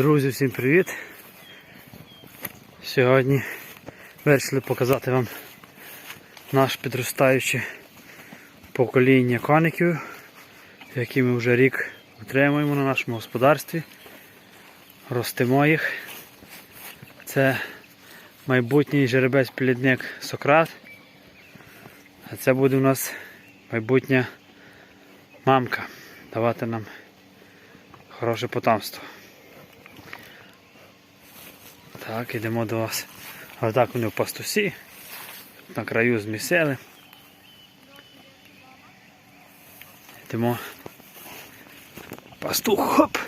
Друзі, всім привіт! Сьогодні вирішили показати вам наш підростаюче покоління коників, які ми вже рік утримуємо на нашому господарстві. Ростимо їх. Це майбутній жеребець-плідник Сократ. А це буде у нас майбутня мамка. Давати нам хороше потомство. Так, ідемо до вас. Ось так вони в пастусі. На краю змісили. Йдемо. Пастух, хоп!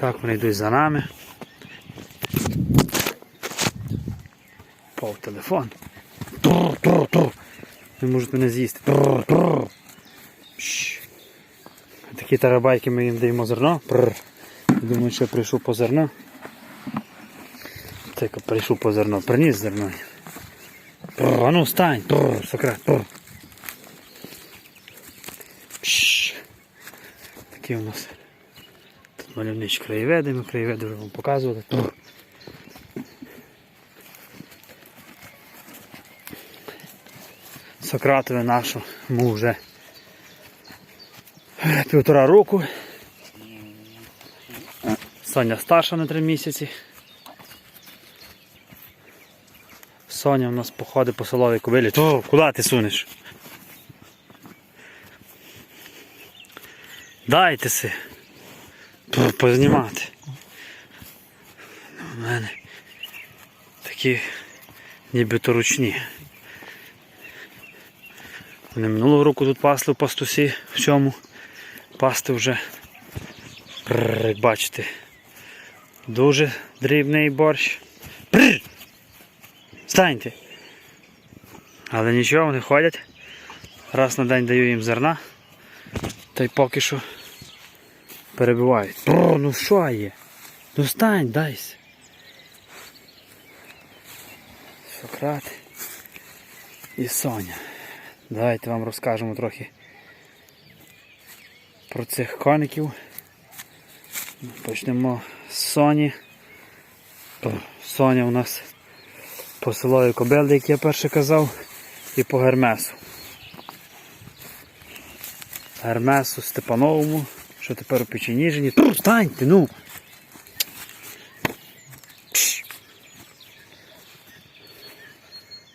Так, вони йдуть за нами. Пов телефон. Тур, тур, тур. Не можуть мене з'їсти. Тур, тур. Такі тарабайки ми їм даємо зерно. Думаю, що я прийшов по зерно. Так, прийшов по зерно, приніс зерно. Прр, а ну встань, Прр, Сократ, прр. Пш. Такі у нас тут мальовничі краєвиди, ми краєвиди вже вам показували. Прр. Сократове нашу му вже півтора року. Соня старша на три місяці. Соня у нас походить по селовій кобилі. То, куди ти сунеш? Дайте си. Познімати. У мене такі нібито ручні. Вони минулого року тут пасли в пастусі в цьому. Пасти вже, як бачите, дуже дрібний борщ. Прррр! Станьте. Але нічого, вони ходять. Раз на день даю їм зерна. Та й поки що перебивають. О, ну що є? Ну стань, дайся. Сократ і Соня. Давайте вам розкажемо трохи про цих коників. Почнемо з Соні. Соня у нас по селові кобили, як я перше казав, і по Гермесу. Гермесу Степановому, що тепер у Печеніжині. Встаньте, ну!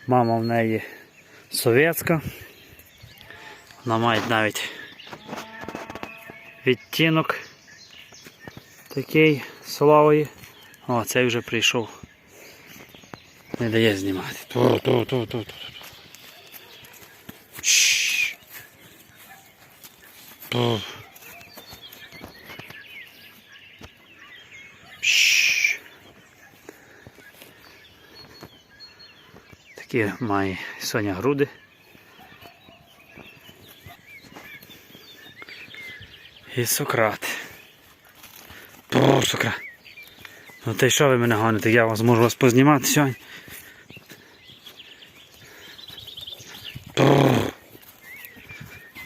Мама в неї совєтська. Вона має навіть відтінок такий солової. О, цей вже прийшов. Не дає знімати. Ту, ту, ту, ту, ту. Ту. Такі має Соня груди. І Сократ. О, Сократ. Ну та й що ви мене гоните? Я вас можу вас познімати сьогодні.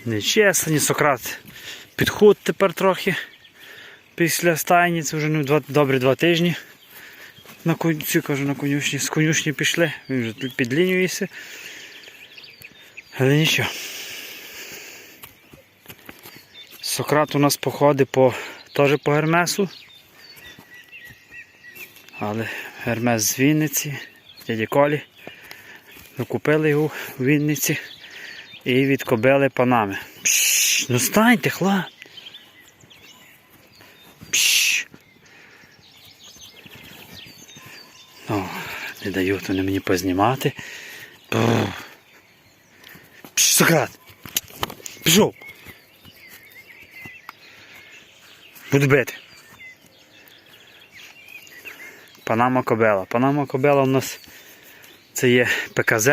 Нечесані, Сократ. Підход тепер трохи. Після стайні, це вже ну, два, добрі два тижні. На конюці, кажу, на конюшні. З конюшні пішли, він вже підлінюється. Але нічого. Сократ у нас походить по, теж по Гермесу. Але Гермес з Вінниці, дяді Колі. Купили його в Вінниці і відкобили панами. Пшш, ну станьте, хлоп. Пшш. О, не дають вони мені познімати. Пшш, Сократ. Пішов. Буду бити. Панама Кобела. Панама Кобела у нас це є ПКЗ.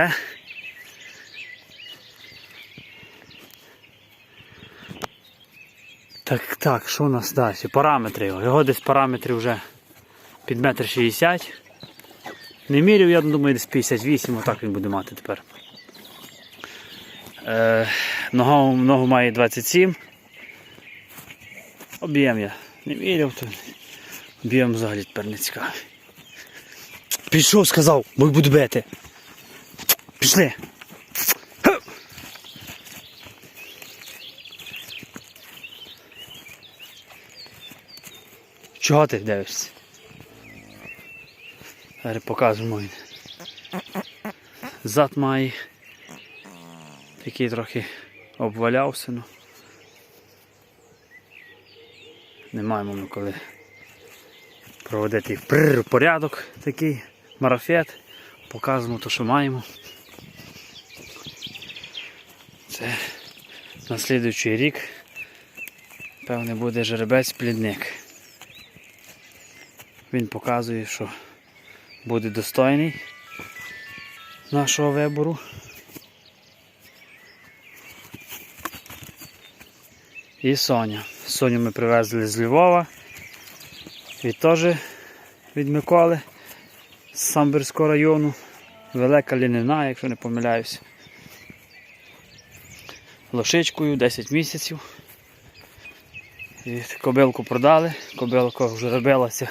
Так, так, що у нас далі? Параметри його. Його десь параметри вже під метр шістдесят. Не міряв, я думаю, десь 58, отак він буде мати тепер. Е, ногу, ногу має 27. Об'єм я Не вірив, то б'ємо взагалі тепер не цікавий. Пішов, сказав, бо й буду бити. Пішли. Чого ти дивишся? Зараз покажемо він. Зад має. Такий трохи обвалявся, ну. Не маємо ми коли проводити порядок такий, марафет. Показуємо те, що маємо. Це на слідуючий рік, певне, буде жеребець-плідник. Він показує, що буде достойний нашого вибору. І Соня. Соню ми привезли з Львова. І теж від Миколи з Самбірського району. Велика лінина, якщо не помиляюся. Лошичкою 10 місяців. І кобилку продали. Кобилка вже робилася.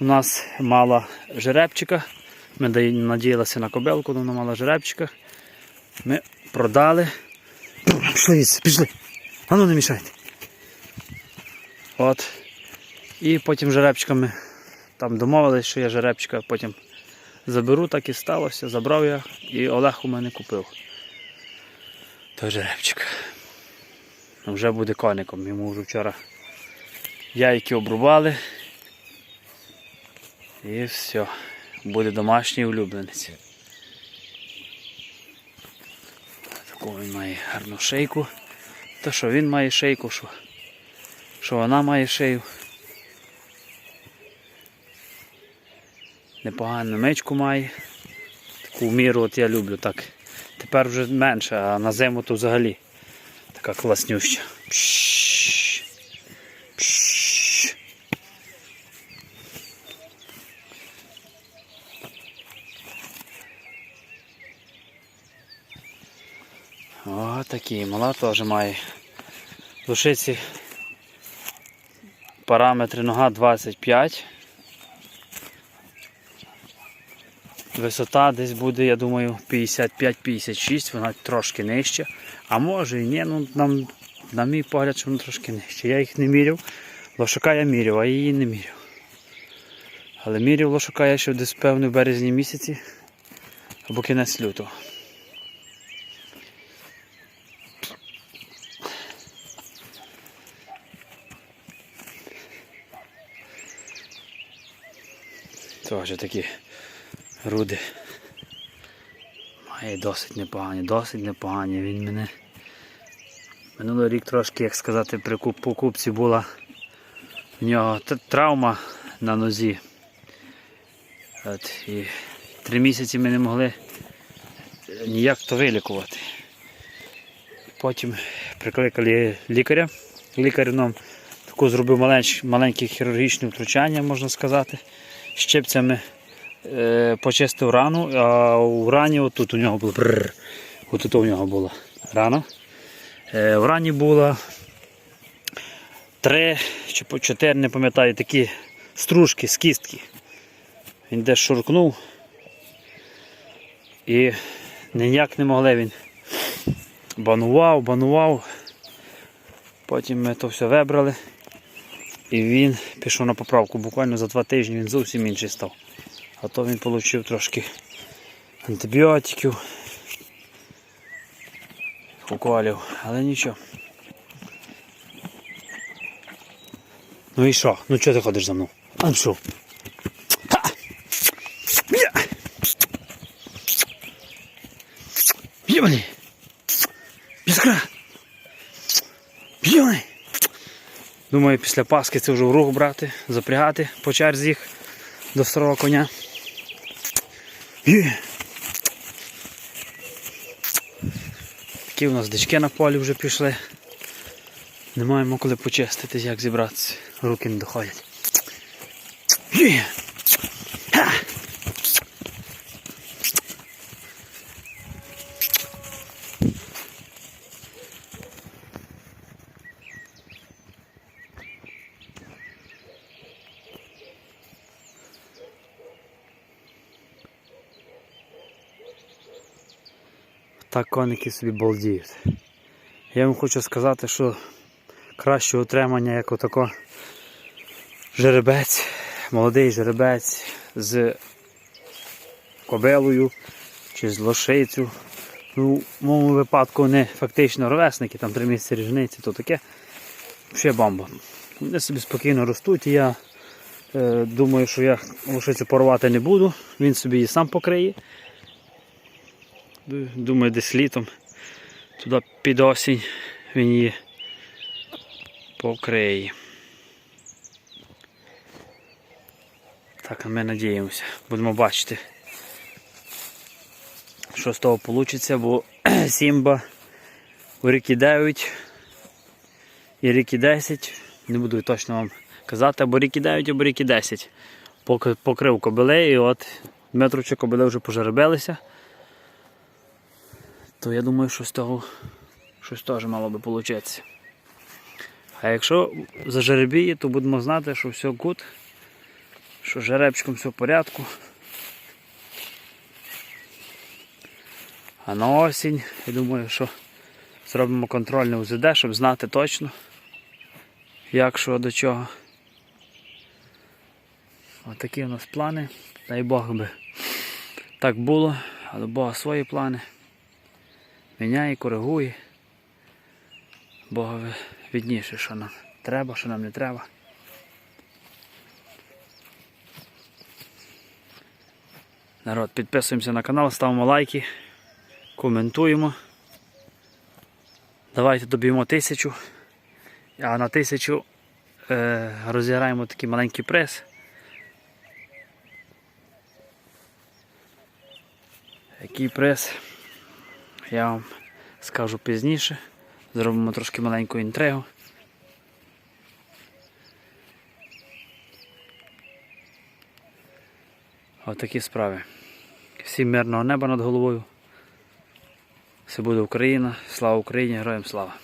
У нас мала жеребчика. Ми надіялися на кобилку, але вона мала жеребчика. Ми продали. Пішли, пішли. А ну не мішайте. От. І потім жеребчиками там домовились, що я жеребчика потім заберу, так і сталося. Забрав я і Олег у мене купив. Той жеребчик. Вже буде коником. Йому вже вчора яйки обрубали. І все. Буде домашній улюбленець. Таку він має гарну шейку. То що він має шейку, що, що вона має шею. Непогану мичку має. Таку міру от я люблю так. Тепер вже менше, а на зиму то взагалі така класнюща. О, такі, мала теж має. Лошиці параметри нога 25. Висота десь буде, я думаю, 55-56, вона трошки нижча. А може і ні, ну нам, на мій погляд, що вона трошки нижча. Я їх не міряв. Лошака я міряв, а її не міряв. Але міряв лошака я ще десь певно в березні місяці або кінець лютого. Теж такі руди. Має досить непогані, досить непогані. Він мене минулий рік трошки, як сказати, при покупці була в нього травма на нозі. От, і три місяці ми не могли ніяк то вилікувати. Потім прикликали лікаря. Лікар нам таку зробив маленьке хірургічне втручання, можна сказати. Щипцями е, почистив рану, а у рані отут у нього було отут у нього була рана. Е, в рані було три чи по чотири, не пам'ятаю, такі стружки з кістки. Він десь шуркнув і ніяк не могли він. Банував, банував. Потім ми то все вибрали. І він пішов на поправку. Буквально за два тижні він зовсім інший став. А то він отримав трошки антибіотиків, уколів, але нічого. Ну і що? Ну чого ти ходиш за мною? А ну що? Ха! Я! Б'ємані! Думаю, після Паски це вже в рух брати, запрягати по черзі їх до старого коня. Такі у нас дички на полі вже пішли. Не маємо коли почиститись, як зібратися. Руки не доходять. Є. Так коники собі балдіють. Я вам хочу сказати, що краще утримання, як отако жеребець, молодий жеребець з кобилою чи з лошицю. Ну, в моєму випадку вони фактично ровесники, там три місяці різниці, то таке. Ще бомба. Вони собі спокійно ростуть і я е, думаю, що я лошицю порвати не буду, він собі її сам покриє. Ду- Думаю, десь літом, туди під осінь він її покриє. Так, ми надіємося, будемо бачити, що з того вийде, бо Сімба у ріки 9 і ріки 10, не буду точно вам казати, або ріки 9, або ріки 10. Покрив кобили, і от чи кобили вже пожеребилися. То я думаю, що з того щось теж мало би вийти. А якщо зажеребіє, то будемо знати, що все гуд, що жеребчиком все в порядку. А на осінь, я думаю, що зробимо контрольне УЗД, щоб знати точно, як що до чого. Отакі у нас плани. Дай Бог би так було, але Бога свої плани. Міняє, коригує. Богові відніше, що нам треба, що нам не треба. Народ, підписуємося на канал, ставимо лайки, коментуємо. Давайте доб'ємо тисячу. А на тисячу е, розіграємо такий маленький приз. Який приз? Я вам скажу пізніше. Зробимо трошки маленьку інтригу. Отакі справи. Всім мирного неба над головою. Все буде Україна. Слава Україні, героям слава!